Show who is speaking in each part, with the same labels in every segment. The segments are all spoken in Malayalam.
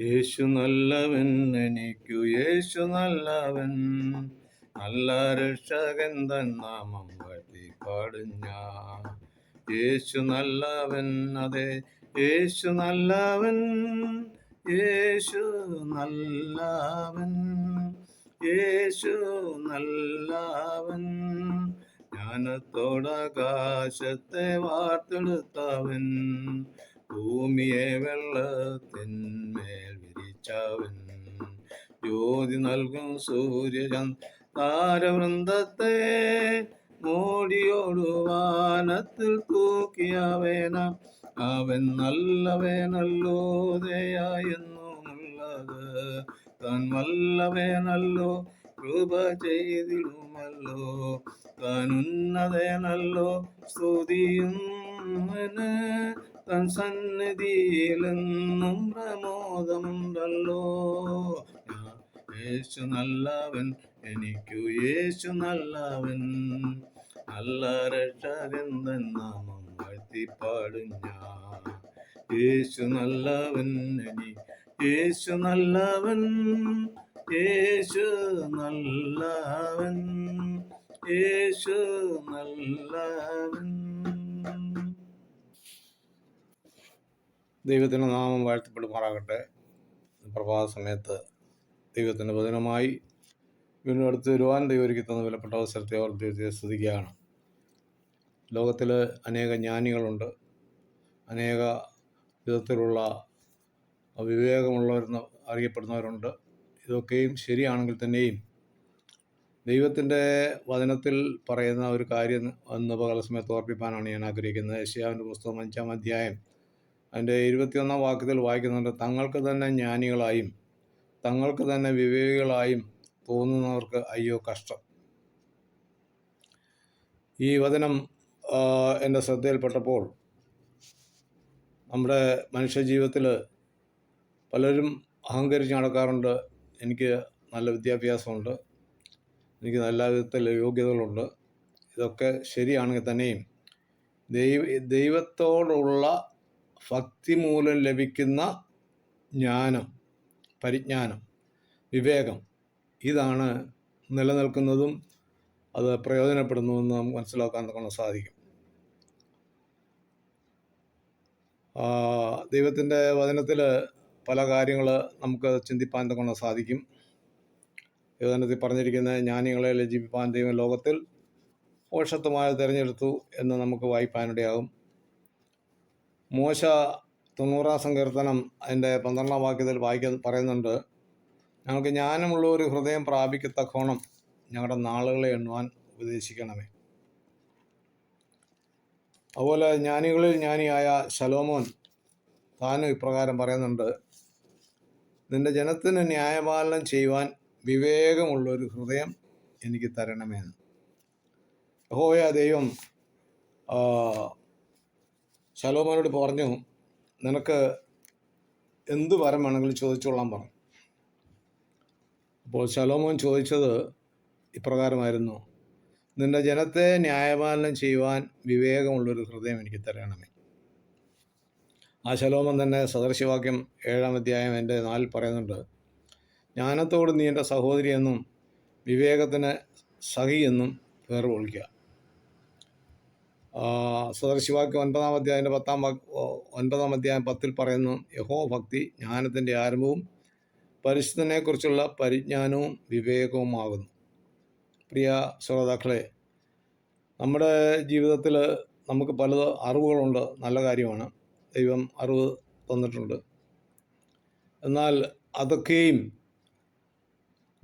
Speaker 1: യേശു നല്ലവൻ എനിക്കു യേശു നല്ലവൻ. നല്ല രക്ഷകൻ തൻ നാമം വഴി പാടും യേശു നല്ലവൻ അതെ യേശു നല്ലവൻ യേശു നല്ലവൻ യേശു നല്ലവൻ. ജ്ഞാനത്തോടാകാശത്തെ വാർത്തെടുത്തവൻ. ഭൂമിയെ വെള്ളത്തിന്മേൽ വിരിച്ചവൻ. ജ്യോതി നൽകും സൂര്യചന്ദ് താരവൃന്ദത്തെ മോടിയോടുവാനത്തിൽ തൂക്കിയവേന അവൻ നല്ലവേനല്ലോ ദയായെന്നുമുള്ളത് താൻ വല്ലവേനല്ലോ കൃപ ചെയ്തിടുമല്ലോ. താൻ സ്തുതിയും സന്നിധിയിലെന്നും പ്രമോദമുണ്ടല്ലോ. യേശു നല്ലവൻ എനിക്കു യേശു നല്ലവൻ. നല്ല രക്ഷകൻ തൻ നാമം വാഴ്ത്തിപ്പാടും ഞാൻ. യേശു നല്ലവൻ എനി യേശു നല്ലവൻ. യേശു നല്ലവൻ. യേശു നല്ലവൻ. ദൈവത്തിന്റെ നാമം വാഴ്ത്തപ്പെടുമാറാകട്ടെ. പ്രഭാത സമയത്ത് ദൈവത്തിന്റെ വചനമായി വീണ്ടും വരുവാൻ ദൈവം ഒരുക്കി തന്ന വിലപ്പെട്ട അവസരത്തെ അവർ ദൈവത്തെ സ്തുതിക്കുകയാണ്. ലോകത്തിൽ അനേക ജ്ഞാനികളുണ്ട്. അനേക വിധത്തിലുള്ള വിവേകമുള്ളവരെന്ന് അറിയപ്പെടുന്നവരുണ്ട്. ഇതൊക്കെയും ശരിയാണെങ്കിൽ തന്നെയും ദൈവത്തിന്റെ വചനത്തിൽ പറയുന്ന ഒരു കാര്യം അന്ന് പകല സമയത്ത് ഓർപ്പിക്കാനാണ് ഞാൻ ആഗ്രഹിക്കുന്നത്. ഏഷ്യാവിന്റെ പുസ്തകം അഞ്ചാം അധ്യായം അതിന്റെ ഇരുപത്തിയൊന്നാം വാക്യത്തിൽ വായിക്കുന്നുണ്ട് തങ്ങൾക്ക് തന്നെ ജ്ഞാനികളായും തങ്ങൾക്ക് തന്നെ വിവേകികളായും തോന്നുന്നവർക്ക് അയ്യോ കഷ്ടം. ഈ വചനം എന്റെ ശ്രദ്ധയിൽപ്പെട്ടപ്പോൾ നമ്മുടെ മനുഷ്യജീവിതത്തിൽ പലരും അഹങ്കരിച്ച് നടക്കാറുണ്ട്. എനിക്ക് നല്ല വിദ്യാഭ്യാസമുണ്ട് എനിക്ക് നല്ല വിധത്തിൽ യോഗ്യതകളുണ്ട് ഇതൊക്കെ ശരിയാണെങ്കിൽ തന്നെയും ദൈവ ദൈവത്തോടുള്ള ഭക്തി മൂലം ലഭിക്കുന്ന ജ്ഞാനം പരിജ്ഞാനം വിവേകം ഇതാണ് നിലനിൽക്കുന്നതും അത് പ്രയോജനപ്പെടുന്നുവെന്ന് നമുക്ക് മനസ്സിലാക്കാൻ കൊണ്ട് സാധിക്കും. ദൈവത്തിന്റെ വചനത്തിൽ പല കാര്യങ്ങൾ നമുക്ക് ചിന്തിപ്പാൻ കൊണ്ട് സാധിക്കും. ദൈവത്തിൽ പറഞ്ഞിരിക്കുന്ന ജ്ഞാനികളെ ലജിപ്പിപ്പാൻ ദൈവം ലോകത്തിൽ ഓഷത്വമായ തിരഞ്ഞെടുത്തു എന്ന് നമുക്ക് വായിപ്പാനിടയാകും. മോശ തൊണ്ണൂറാം സങ്കീർത്തനം അതിന്റെ പന്ത്രണ്ടാം വാക്യത്തിൽ വായിക്കാൻ പറയുന്നുണ്ട്. ഞങ്ങൾക്ക് ജ്ഞാനമുള്ള ഒരു ഹൃദയം പ്രാപിക്കത്തക്കോണം ഞങ്ങളുടെ നാളുകളെ എണ്ണുവാൻ ഉപദേശിക്കണമേ. അതുപോലെ ജ്ഞാനികളിൽ ജ്ഞാനിയായ ശലോമോൻ താനും ഇപ്രകാരം പറയുന്നുണ്ട്. നിന്റെ ജനത്തിന് ന്യായപാലനം ചെയ്യുവാൻ വിവേകമുള്ളൊരു ഹൃദയം എനിക്ക് തരണമേ ഹോയ ദൈവം ശലോമോനോട് പറഞ്ഞു നിനക്ക് എന്ത് വരം വേണമെങ്കിലും ചോദിച്ചോളാൻ പറഞ്ഞു അപ്പോൾ ശലോമോൻ ചോദിച്ചത് ഇപ്രകാരമായിരുന്നു നിന്റെ ജനത്തെ ന്യായപാലനം ചെയ്യുവാൻ വിവേകമുള്ളൊരു ഹൃദയം എനിക്ക് തരണമേ. ആ ശലോമൻ തന്നെ സദൃശവാക്യം ഏഴാം അധ്യായം എന്റെ നാലിൽ പറയുന്നുണ്ട് ജ്ഞാനത്തോട് നീ എന്റെ സഹോദരി എന്നും വിവേകത്തിന് സഹി എന്നും പേർ വിളിക്കുക സദർശിവാക്യം ഒൻപതാം അധ്യായന്റെ പത്താം ഒൻപതാം അധ്യായം പത്തിൽ പറയുന്നു യഹോ ഭക്തി ജ്ഞാനത്തിന്റെ ആരംഭവും പരിശുദ്ധനെക്കുറിച്ചുള്ള പരിജ്ഞാനവും വിവേകവുമാകുന്നു. പ്രിയ ശ്രോതാക്കളെ നമ്മുടെ ജീവിതത്തിൽ നമുക്ക് പല അറിവുകളുണ്ട് നല്ല കാര്യമാണ്. ദൈവം അറിവ് തന്നിട്ടുണ്ട്. എന്നാൽ അതൊക്കെയും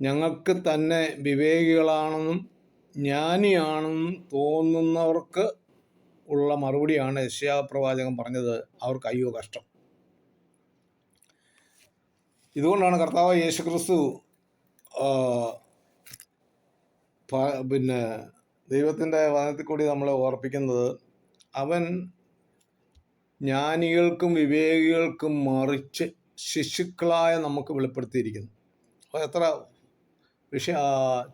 Speaker 1: ഞങ്ങൾക്ക് തന്നെ വിവേകികളാണെന്നും ജ്ഞാനിയാണെന്നും തോന്നുന്നവർക്ക് ഉള്ള മറുപടിയാണ് യശ്യാ പ്രവാചകൻ പറഞ്ഞത്. അവർക്ക് അയ്യോ കഷ്ടം. ഇതുകൊണ്ടാണ് കർത്താവ് യേശു ക്രിസ്തു പിന്നെ ദൈവത്തിന്റെ വനത്തിൽ കൂടി നമ്മളെ ഓർപ്പിക്കുന്നത് അവൻ ജ്ഞാനികൾക്കും വിവേകികൾക്കും മറിച്ച് ശിശുക്കളായ നമുക്ക് വെളിപ്പെടുത്തിയിരിക്കുന്നു. അപ്പോൾ എത്ര വിഷയ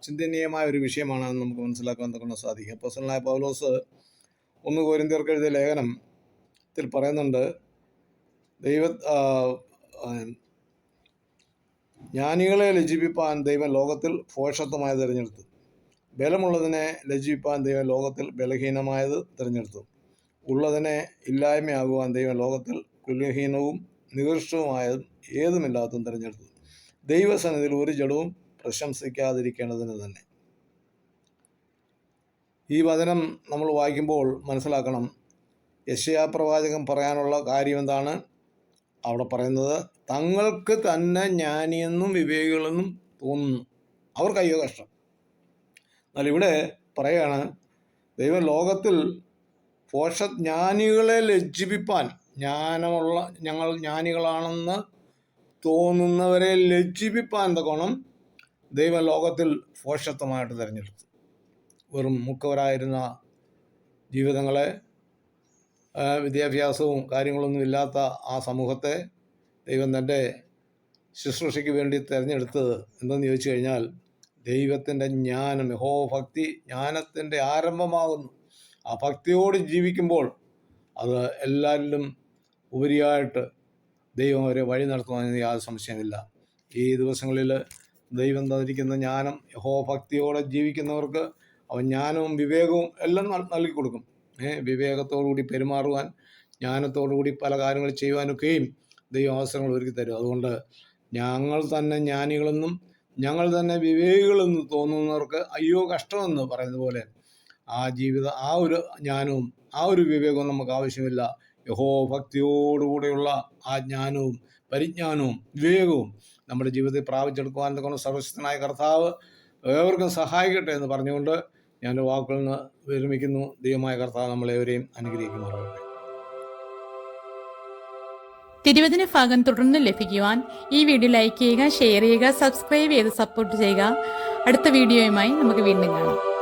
Speaker 1: ചിന്തനീയമായ ഒരു വിഷയമാണ് നമുക്ക് മനസ്സിലാക്കാൻ തുടങ്ങാൻ സാധിക്കും. പേഴ്സണലായ പൗലോസ് ഒന്ന് കോരിന്തിയർക്ക് എഴുതിയ ലേഖനത്തിൽ പറയുന്നുണ്ട് ദൈവ ജ്ഞാനികളെ ലജ്ജിപ്പിപ്പാൻ ദൈവം ലോകത്തിൽ ഫോഷത്വമായി തിരഞ്ഞെടുത്തു. ബലമുള്ളതിനെ ലജ്ജിപ്പിപ്പാൻ ദൈവം ലോകത്തിൽ ബലഹീനമായത് തിരഞ്ഞെടുത്തു. ഉള്ളതിനെ ഇല്ലായ്മയാകുവാൻ ദൈവം ലോകത്തിൽ കുലഹീനവും നികൃഷ്ടവുമായതും ഏതുമില്ലാത്തതും തിരഞ്ഞെടുത്തു. ദൈവസന്നിധിയിൽ ഒരു ജഡവും പ്രശംസിക്കാതിരിക്കേണ്ടതിന് തന്നെ. ഈ വചനം നമ്മൾ വായിക്കുമ്പോൾ മനസ്സിലാക്കണം. യശയാ പ്രവാചകൻ പറയാനുള്ള കാര്യം എന്താണ് അവിടെ പറയുന്നത് തങ്ങൾക്ക് തന്നെ ജ്ഞാനിയെന്നും വിവേകികളെന്നും തോന്നുന്നു. അവർക്ക് അയ്യോ കഷ്ടം. എന്നാൽ ഇവിടെ പറയാണ് ദൈവ ലോകത്തിൽ പോഷജ്ഞാനികളെ ലജ്ജിപ്പിപ്പാൻ ജ്ഞാനമുള്ള ഞങ്ങൾ ജ്ഞാനികളാണെന്ന് തോന്നുന്നവരെ ലജ്ജിപ്പിപ്പാൻ എന്ന ഗുണം? ദൈവ ലോകത്തിൽ പോഷത്വമായിട്ട് തിരഞ്ഞെടുത്തു. വെറും മുക്കവരായിരുന്ന ജീവിതങ്ങളെ വിദ്യാഭ്യാസവും കാര്യങ്ങളൊന്നും ഇല്ലാത്ത ആ സമൂഹത്തെ ദൈവം തന്റെ ശുശ്രൂഷയ്ക്ക് വേണ്ടി തിരഞ്ഞെടുത്തത് എന്തെന്ന് ചോദിച്ചു കഴിഞ്ഞാൽ ദൈവത്തിന്റെ ജ്ഞാനം ഹോ ഭക്തി ജ്ഞാനത്തിന്റെ ആരംഭമാകുന്നു. ആ ഭക്തിയോട് ജീവിക്കുമ്പോൾ അത് എല്ലാവരിലും ഉപരിയായിട്ട് ദൈവം അവരെ വഴി നടത്തുവാൻ യാതൊരു സംശയമില്ല ഈ ദിവസങ്ങളിൽ ദൈവം തന്നിരിക്കുന്ന ജ്ഞാനം യഹോ ഭക്തിയോടെ ജീവിക്കുന്നവർക്ക് അവൻ ജ്ഞാനവും വിവേകവും എല്ലാം നൽ- നൽകി കൊടുക്കും വിവേകത്തോടുകൂടി പെരുമാറുവാൻ ജ്ഞാനത്തോടുകൂടി പല കാര്യങ്ങൾ ചെയ്യുവാനൊക്കെയും ദൈവം അവസരങ്ങൾ ഒരുക്കി തരും. അതുകൊണ്ട് ഞങ്ങൾ തന്നെ ജ്ഞാനികളെന്നും ഞങ്ങൾ തന്നെ വിവേകികളെന്ന് തോന്നുന്നവർക്ക് അയ്യോ കഷ്ടമെന്ന് പറയുന്നത് പോലെ ആ ജീവിത ആ ഒരു ജ്ഞാനവും ആ ഒരു വിവേകവും നമുക്ക് ആവശ്യമില്ല. യഹോ ഭക്തിയോടുകൂടെയുള്ള ആ ജ്ഞാനവും പരിജ്ഞാനവും വിവേകവും നമ്മുടെ ജീവിതത്തിൽ പ്രാപിച്ചെടുക്കുവാൻ കൊണ്ട് സർവശക്തനായ കർത്താവ് ഏവർക്കും സഹായിക്കട്ടെ എന്ന് പറഞ്ഞുകൊണ്ട് ഞാൻ വാക്കുകളിൽ നിന്ന് വിരമിക്കുന്നു. ദൈവമായ കർത്താവ് നമ്മളെവരെയും അനുഗ്രഹിക്കുമാറാകട്ടെ.
Speaker 2: തിരുവചന ഭാഗം തുടർന്ന് ലഭിക്കുവാൻ ഈ വീഡിയോ ലൈക്ക് ചെയ്യുക ഷെയർ ചെയ്യുക സബ്സ്ക്രൈബ് ചെയ്ത് സപ്പോർട്ട് ചെയ്യുക. അടുത്ത വീഡിയോയുമായി നമുക്ക് വീണ്ടും കാണാം.